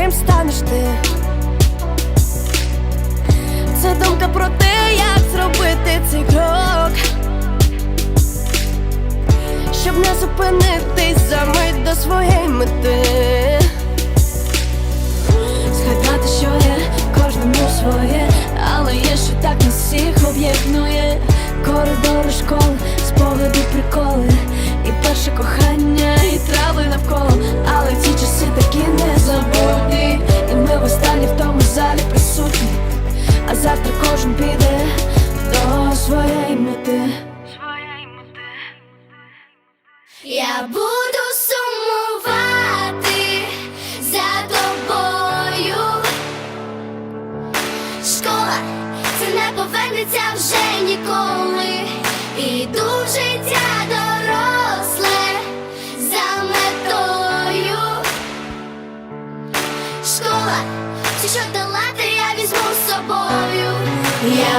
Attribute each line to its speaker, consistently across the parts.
Speaker 1: ким станеш ти. Це думка про те, як зробити цей крок, щоб не зупинитись за мить до своєї мети. Згадати, що є кожному своє, але є, що так нас всіх об'єднує. Коридори школи, спогади, приколи, і перше кохання, трави навколо. Але ці часи такі незабутні, і ми в останні в тому залі присутні. А завтра кожен піде до своєї мети.
Speaker 2: Я буду сумувати за тобою. Школа це не повернеться вже ніколи.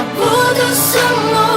Speaker 2: Все, що долати, я